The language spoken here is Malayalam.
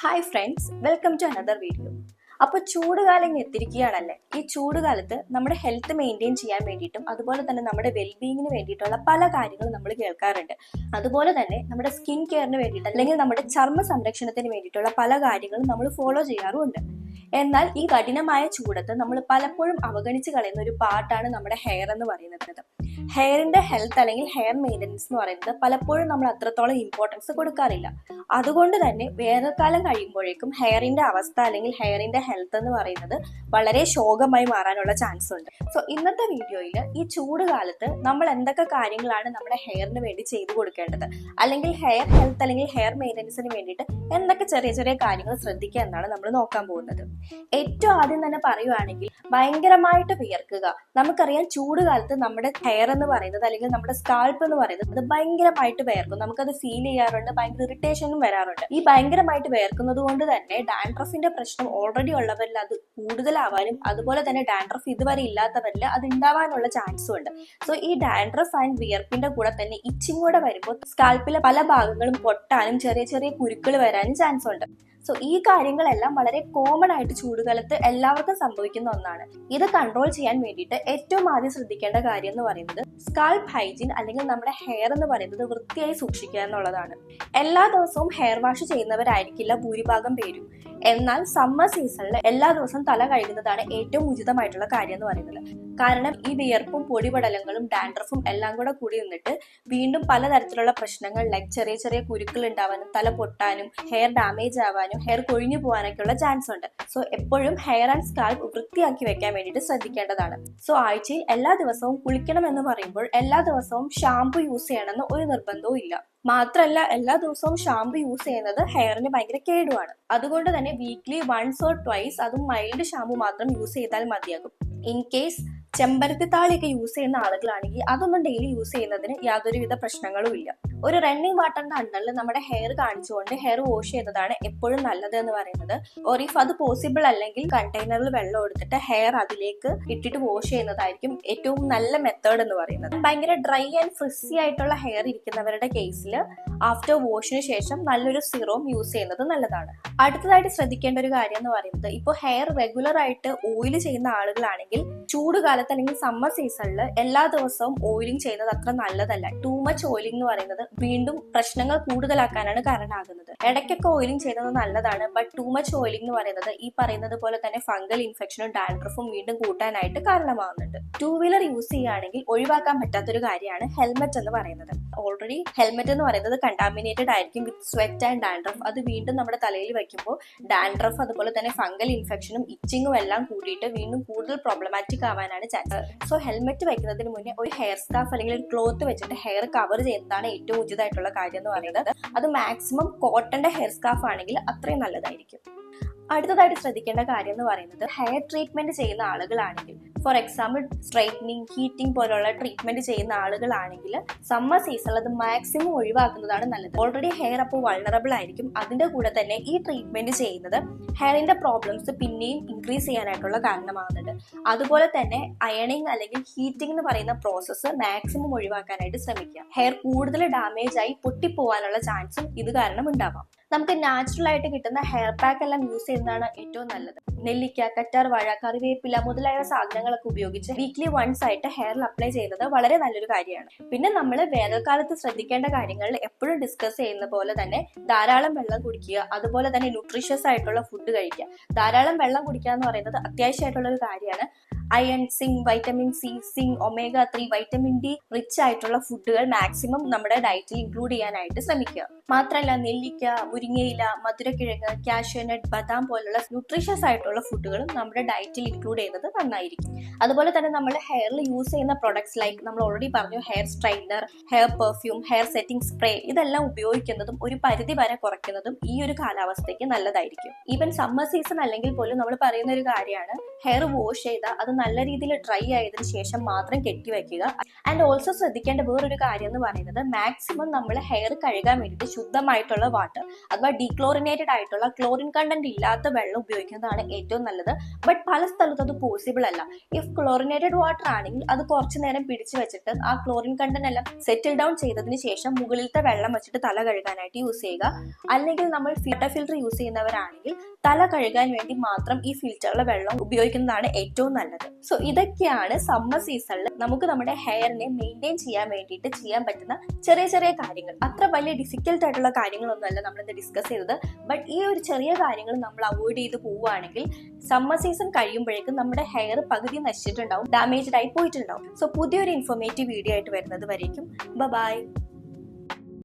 Hi friends, welcome to another video. അപ്പോൾ ചൂടുകാലം കാലം എത്തിയിരിക്കുകയാണല്ലേ? ഈ ചൂടുകാലത്ത് നമ്മുടെ ഹെൽത്ത് മെയിന്റെയിൻ ചെയ്യാൻ വേണ്ടിയിട്ടും അതുപോലെ തന്നെ നമ്മുടെ വെൽബീങ്ങിന് വേണ്ടിയിട്ടുള്ള പല കാര്യങ്ങളും നമ്മൾ കേൾക്കാറുണ്ട്. അതുപോലെ തന്നെ നമ്മുടെ സ്കിൻ കെയറിന് വേണ്ടിയിട്ട് അല്ലെങ്കിൽ നമ്മുടെ ചർമ്മ സംരക്ഷണത്തിന് വേണ്ടിയിട്ടുള്ള പല കാര്യങ്ങളും നമ്മൾ ഫോളോ ചെയ്യാറുമുണ്ട്. എന്നാൽ ഈ കഠിനമായ ചൂടത്ത് നമ്മൾ പലപ്പോഴും അവഗണിച്ച് കളയുന്ന ഒരു പാർട്ടാണ് നമ്മുടെ ഹെയർ എന്ന് പറയുന്നത്. ഹെയറിന്റെ ഹെൽത്ത് അല്ലെങ്കിൽ ഹെയർ മെയിന്റനൻസ് എന്ന് പറയുന്നത് പലപ്പോഴും നമ്മൾ അത്രത്തോളം ഇമ്പോർട്ടൻസ് കൊടുക്കാറില്ല. അതുകൊണ്ട് തന്നെ വേനൽക്കാലം കഴിയുമ്പോഴേക്കും ഹെയറിന്റെ അവസ്ഥ അല്ലെങ്കിൽ ഹെയറിന്റെ ഹെൽത്ത് എന്ന് പറയുന്നത് വളരെ ശോകമായി മാറാനുള്ള ചാൻസ് ഉണ്ട്. സോ ഇന്നത്തെ വീഡിയോയിൽ ഈ ചൂട് കാലത്ത് നമ്മൾ എന്തൊക്കെ കാര്യങ്ങളാണ് നമ്മുടെ ഹെയറിന് വേണ്ടി ചെയ്തു കൊടുക്കേണ്ടത്? അല്ലെങ്കിൽ ഹെയർ ഹെൽത്ത് അല്ലെങ്കിൽ ഹെയർ മെയിന്റനൻസിന് വേണ്ടിയിട്ട് എന്തൊക്കെ ചെറിയ ചെറിയ കാര്യങ്ങൾ ശ്രദ്ധിക്കുക എന്നാണ് നമ്മൾ നോക്കാൻ പോകുന്നത്. ഏറ്റവും ആദ്യം തന്നെ പറയുവാണെങ്കിൽ ഭയങ്കരമായിട്ട് വിയർക്കുക. നമുക്കറിയാം ചൂട് കാലത്ത് നമ്മുടെ ഹെയർ എന്ന് പറയുന്നത് അല്ലെങ്കിൽ നമ്മുടെ സ്കാൾപ്പ് എന്ന് പറയുന്നത് അത് ഭയങ്കരമായിട്ട് വിയർക്കും. നമുക്കത് ഫീൽ ചെയ്യാറുണ്ട് ഭയങ്കര ഇറിറ്റേഷനും വരാറുണ്ട്. ഈ ഭയങ്കരമായിട്ട് വിയർക്കുന്നത് കൊണ്ട് തന്നെ ഡാൻഡ്രഫിന്റെ പ്രശ്നം ഓൾറെഡി ഉള്ളവരിൽ അത് കൂടുതലാവാനും അതുപോലെ തന്നെ ഡാൻഡ്രഫ് ഇതുവരെ ഇല്ലാത്തവരിൽ അത് ഉണ്ടാവാനുള്ള ചാൻസും ഉണ്ട്. സോ ഈ ഡാൻഡ്രഫ് ആൻഡ് വിയർപ്പിന്റെ കൂടെ തന്നെ ഇച്ചിങ് കൂടെ വരുമ്പോൾ സ്കാൽപ്പിലെ പല ഭാഗങ്ങളും പൊട്ടാനും ചെറിയ ചെറിയ കുരുക്കൾ വരാനും ചാൻസ് ഉണ്ട്. സോ ഈ കാര്യങ്ങളെല്ലാം വളരെ കോമൺ ആയിട്ട് ചൂടുകാലത്ത് എല്ലാവർക്കും സംഭവിക്കുന്ന ഒന്നാണ്. ഇത് കൺട്രോൾ ചെയ്യാൻ വേണ്ടിയിട്ട് ഏറ്റവും ആദ്യം ശ്രദ്ധിക്കേണ്ട കാര്യം എന്ന് പറയുന്നത് സ്കാൾപ്പ് ഹൈജീൻ അല്ലെങ്കിൽ നമ്മുടെ ഹെയർ എന്ന് പറയുന്നത് വൃത്തിയായി സൂക്ഷിക്കുക എന്നുള്ളതാണ്. എല്ലാ ദിവസവും ഹെയർ വാഷ് ചെയ്യുന്നവരായിരിക്കില്ല ഭൂരിഭാഗം പേരും. എന്നാൽ സമ്മർ സീസണിൽ എല്ലാ ദിവസവും തല കഴുകുന്നതാണ് ഏറ്റവും ഉചിതമായിട്ടുള്ള കാര്യം എന്ന് പറയുന്നത്. കാരണം ഈ വിയർപ്പും പൊടിപടലങ്ങളും ഡാൻഡ്രഫും എല്ലാം കൂടെ കൂടി നിന്നിട്ട് വീണ്ടും പലതരത്തിലുള്ള പ്രശ്നങ്ങൾ ലൈക്ക് ചെറിയ ചെറിയ കുരുക്കൾ ഉണ്ടാവാനും തല പൊട്ടാനും ഹെയർ ഡാമേജ് ആവാനും ഹെയർ കൊഴിഞ്ഞു പോകാനൊക്കെ ഉള്ള ചാൻസ് ഉണ്ട്. സോ എപ്പോഴും ഹെയർ ആൻഡ് സ്കാൽപ്പ് വൃത്തിയാക്കി വെക്കാൻ വേണ്ടിയിട്ട് ശ്രദ്ധിക്കേണ്ടതാണ്. സോ ആഴ്ചയിൽ എല്ലാ ദിവസവും കുളിക്കണം എന്ന് പറയുമ്പോൾ എല്ലാ ദിവസവും ഷാംപൂ യൂസ് ചെയ്യണമെന്ന് ഒരു നിർബന്ധവും ഇല്ല. മാത്രല്ല എല്ലാ ദിവസവും ഷാംപൂ യൂസ് ചെയ്യുന്നത് ഹെയറിന് ഭയങ്കര കേടുവാണ്. അതുകൊണ്ട് തന്നെ വീക്ക്ലി വൺസ് ഓർ ട്വൈസ് അതും മൈൽഡ് ഷാംപൂ മാത്രം യൂസ് ചെയ്താൽ മതിയാകും. ഇൻ കേസ് ചെമ്പരത്തി താളിയൊക്കെ യൂസ് ചെയ്യുന്ന ആളുകളാണെങ്കിൽ അതൊന്നും ഡെയിലി യൂസ് ചെയ്യുന്നതിന് യാതൊരുവിധ പ്രശ്നങ്ങളും ഇല്ല. ഒരു റണ്ണിങ് വാട്ടറിന്റെ അണ്ടറിൽ നമ്മുടെ ഹെയർ കാണിച്ചുകൊണ്ട് ഹെയർ വാഷ് ചെയ്തതാണ് എപ്പോഴും നല്ലത് എന്ന് പറയുന്നത്. ഓർ ഇഫ് അത് പോസിബിൾ അല്ലെങ്കിൽ കണ്ടെയ്നറിൽ വെള്ളം എടുത്തിട്ട് ഹെയർ അതിലേക്ക് ഇട്ടിട്ട് വാഷ് ചെയ്യുന്നതായിരിക്കും ഏറ്റവും നല്ല മെത്തേഡ് എന്ന് പറയുന്നത്. ഭയങ്കര ഡ്രൈ ആൻഡ് ഫ്രിസി ആയിട്ടുള്ള ഹെയർ ഇരിക്കുന്നവരുടെ കേസിൽ ആഫ്റ്റർ വാഷിന് ശേഷം നല്ലൊരു സിറോം യൂസ് ചെയ്യുന്നത് നല്ലതാണ്. അടുത്തതായിട്ട് ശ്രദ്ധിക്കേണ്ട ഒരു കാര്യം എന്ന് പറയുന്നത് ഇപ്പോൾ ഹെയർ റെഗുലർ ആയിട്ട് ഓയിൽ ചെയ്യുന്ന ആളുകളാണെങ്കിൽ ചൂട് കാലത്ത് അല്ലെങ്കിൽ സമ്മർ സീസണിൽ എല്ലാ ദിവസവും ഓയിലിംഗ് ചെയ്യുന്നത് അത്ര നല്ലതല്ല. ടൂ മച്ച് ഓയിലിംഗ് എന്ന് പറയുന്നത് വീണ്ടും പ്രശ്നങ്ങൾ കൂടുതലാക്കാനാണ് കാരണമാകുന്നത്. ഇടയ്ക്കൊക്കെ ഓയിലിംഗ് ചെയ്യുന്നത് നല്ലതാണ് ബട്ട് ടൂ മച്ച് ഓയിലിംഗ് എന്ന് പറയുന്നത് ഈ പറയുന്നത് പോലെ തന്നെ ഫംഗൽ ഇൻഫെക്ഷനും ഡാൻഡ്രഫും വീണ്ടും കൂട്ടാനായിട്ട് കാരണമാകുന്നുണ്ട് ടൂ വീലർ യൂസ് ചെയ്യുകയാണെങ്കിൽ ഒഴിവാക്കാൻ പറ്റാത്തൊരു കാര്യമാണ് ഹെൽമെറ്റ് എന്ന് പറയുന്നത്. ഓൾറെഡി ഹെൽമെറ്റ് എന്ന് പറയുന്നത് കണ്ടാമിനേറ്റഡ് ആയിരിക്കും വിത്ത് സ്വെറ്റ് ആൻഡ് ഡാൻഡ്രഫ് അത് വീണ്ടും നമ്മുടെ തലയിൽ വയ്ക്കുമ്പോൾ ഡാൻഡ്രഫ് അതുപോലെ തന്നെ ഫംഗൽ ഇൻഫെക്ഷനും ഇച്ചിങ്ങും എല്ലാം കൂടിയിട്ട് വീണ്ടും കൂടുതൽ പ്രോബ്ലമാറ്റിക് ആവാനാണ് ചാൻസ് സോ ഹെൽമെറ്റ് വയ്ക്കുന്നതിന് മുന്നേ ഒരു ഹെയർ സ്കാഫ് അല്ലെങ്കിൽ ഒരു ക്ലോത്ത് വെച്ചിട്ട് ഹെയർ കവർ ചെയ്യുന്നതാണ് ഏറ്റവും ഉചിതമായിട്ടുള്ള കാര്യം എന്ന് പറയുന്നത്. അത് മാക്സിമം കോട്ടന്റെ ഹെയർ സ്കാഫ് ആണെങ്കിൽ അത്രയും നല്ലതായിരിക്കും. അടുത്തതായിട്ട് ശ്രദ്ധിക്കേണ്ട കാര്യം എന്ന് പറയുന്നത് ഹെയർ ട്രീറ്റ്മെന്റ് ചെയ്യുന്ന ആളുകളാണെങ്കിൽ ഫോർ എക്സാമ്പിൾ സ്ട്രൈറ്റനിങ് ഹീറ്റിംഗ് പോലുള്ള ട്രീറ്റ്മെന്റ് ചെയ്യുന്ന ആളുകളാണെങ്കിൽ സമ്മർ സീസണിൽ അത് മാക്സിമം ഒഴിവാക്കുന്നതാണ് നല്ലത്. ഓൾറെഡി ഹെയർ അപ്പോൾ വൾണറബിൾ ആയിരിക്കും. അതിന്റെ കൂടെ തന്നെ ഈ ട്രീറ്റ്മെന്റ് ചെയ്യുന്നത് ഹെയറിന്റെ പ്രോബ്ലംസ് പിന്നെയും ഇൻക്രീസ് ചെയ്യാനായിട്ടുള്ള കാരണമാകുന്നുണ്ട്. അതുപോലെ തന്നെ അയണിങ് അല്ലെങ്കിൽ ഹീറ്റിംഗ് എന്ന് പറയുന്ന പ്രോസസ്സ് മാക്സിമം ഒഴിവാക്കാനായിട്ട് ശ്രമിക്കുക. ഹെയർ കൂടുതൽ ഡാമേജ് ആയി പൊട്ടിപ്പോവാനുള്ള ചാൻസും ഇത് കാരണം ഉണ്ടാവാം. നമുക്ക് നാച്ചുറൽ ആയിട്ട് കിട്ടുന്ന ഹെയർ പാക്ക് എല്ലാം യൂസ് ചെയ്യുന്നതാണ് ഏറ്റവും നല്ലത്. നെല്ലിക്ക കറ്റാർ വാഴ കറിവേപ്പില മുതലായ സാധനങ്ങളൊക്കെ ഉപയോഗിച്ച് വീക്ക്ലി വൺസ് ആയിട്ട് ഹെയറിൽ അപ്ലൈ ചെയ്യുന്നത് വളരെ നല്ലൊരു കാര്യമാണ്. പിന്നെ നമ്മൾ വേനൽക്കാലത്ത് ശ്രദ്ധിക്കേണ്ട കാര്യങ്ങൾ എപ്പോഴും ഡിസ്കസ് ചെയ്യുന്ന പോലെ തന്നെ ധാരാളം വെള്ളം കുടിക്കുക അതുപോലെ തന്നെ ന്യൂട്രീഷ്യസ് ആയിട്ടുള്ള ഫുഡ് കഴിക്കുക. ധാരാളം വെള്ളം കുടിക്കുക എന്ന് പറയുന്നത് അത്യാവശ്യമായിട്ടുള്ള ഒരു കാര്യമാണ്. Iron zinc vitamin C zinc omega three vitamin D rich ആയിട്ടുള്ള ഫുഡുകൾ മാക്സിമം നമ്മുടെ ഡയറ്റിൽ ഇൻക്ലൂഡ് ചെയ്യാനായിട്ട് ശ്രമിക്കുക. മാത്രമല്ല നെല്ലിക്ക മുരിങ്ങയില മധുരക്കിഴങ്ങ് കാഷ്യൂനട്ട് ബദാം പോലുള്ള ന്യൂട്രീഷ്യസ് ആയിട്ടുള്ള ഫുഡുകളും നമ്മുടെ ഡയറ്റിൽ ഇൻക്ലൂഡ് ചെയ്യുന്നത് നന്നായിരിക്കും. അതുപോലെ തന്നെ നമ്മൾ ഹെയറിൽ യൂസ് ചെയ്യുന്ന പ്രൊഡക്ട്സ് ലൈക്ക് നമ്മൾ ഓൾറെഡി പറഞ്ഞു hair straightener hair perfume hair setting spray ഇതെല്ലാം ഉപയോഗിക്കുന്നതും ഒരു പരിധി വരെ കുറയ്ക്കുന്നതും ഈ ഒരു കാലാവസ്ഥയ്ക്ക് നല്ലതായിരിക്കും. ഈവൻ സമ്മർ സീസൺ അല്ലെങ്കിൽ പോലും നമ്മൾ പറയുന്ന ഒരു കാര്യമാണ് ഹെയർ വാഷ് ചെയ്താൽ അത് നല്ല രീതിയിൽ ഡ്രൈ ആയതിനു ശേഷം മാത്രം കെട്ടി വെക്കുക ആൻഡ് ഓൾസോ ശ്രദ്ധിക്കേണ്ട വേറൊരു കാര്യം എന്ന് പറയുന്നത് മാക്സിമം നമ്മൾ ഹെയർ കഴുകാൻ വേണ്ടിയിട്ട് ശുദ്ധമായിട്ടുള്ള വാട്ടർ അഥവാ ഡീക്ലോറിനേറ്റഡ് ആയിട്ടുള്ള ക്ലോറിൻ കണ്ടന്റ് ഇല്ലാത്ത വെള്ളം ഉപയോഗിക്കുന്നതാണ് ഏറ്റവും നല്ലത്. ബട്ട് പല സ്ഥലത്തും അത് പോസിബിൾ അല്ല. ഇഫ് ക്ലോറിനേറ്റഡ് വാട്ടർ ആണെങ്കിൽ അത് കുറച്ചു നേരം പിടിച്ചു വെച്ചിട്ട് ആ ക്ലോറിൻ കണ്ടന്റ് എല്ലാം സെറ്റിൽ ഡൗൺ ചെയ്തതിന് ശേഷം മുകളിലത്തെ വെള്ളം വെച്ചിട്ട് തല കഴുകാനായിട്ട് യൂസ് ചെയ്യുക. അല്ലെങ്കിൽ നമ്മൾ ഫിൽട്ടർ ഫിൽറ്റർ യൂസ് ചെയ്യുന്നവരാണെങ്കിൽ തല കഴുകാൻ വേണ്ടി മാത്രം ഈ ഫിൽറ്ററിലെ വെള്ളം ഉപയോഗിക്കുന്നതാണ് ഏറ്റവും നല്ലത്. സോ ഇതൊക്കെയാണ് സമ്മർ സീസണിൽ നമുക്ക് നമ്മുടെ ഹെയറിനെ മെയിന്റെയിൻ ചെയ്യാൻ വേണ്ടിയിട്ട് ചെയ്യാൻ പറ്റുന്ന ചെറിയ ചെറിയ കാര്യങ്ങൾ. അത്ര വലിയ ഡിഫിക്കൽട്ട് ആയിട്ടുള്ള കാര്യങ്ങളൊന്നുമല്ല നമ്മളിന്ന് ഡിസ്കസ് ചെയ്തത്. ബട്ട് ഈ ഒരു ചെറിയ കാര്യങ്ങൾ നമ്മൾ അവോയ്ഡ് ചെയ്ത് പോവുകയാണെങ്കിൽ സമ്മർ സീസൺ കഴിയുമ്പോഴേക്കും നമ്മുടെ ഹെയർ പകുതി നശിച്ചിട്ടുണ്ടാവും ഡാമേജ്ഡ് ആയി പോയിട്ടുണ്ടാവും. സോ പുതിയൊരു ഇൻഫോർമേറ്റീവ് വീഡിയോ ആയിട്ട് വരുന്നത് വരേക്കും. ബൈ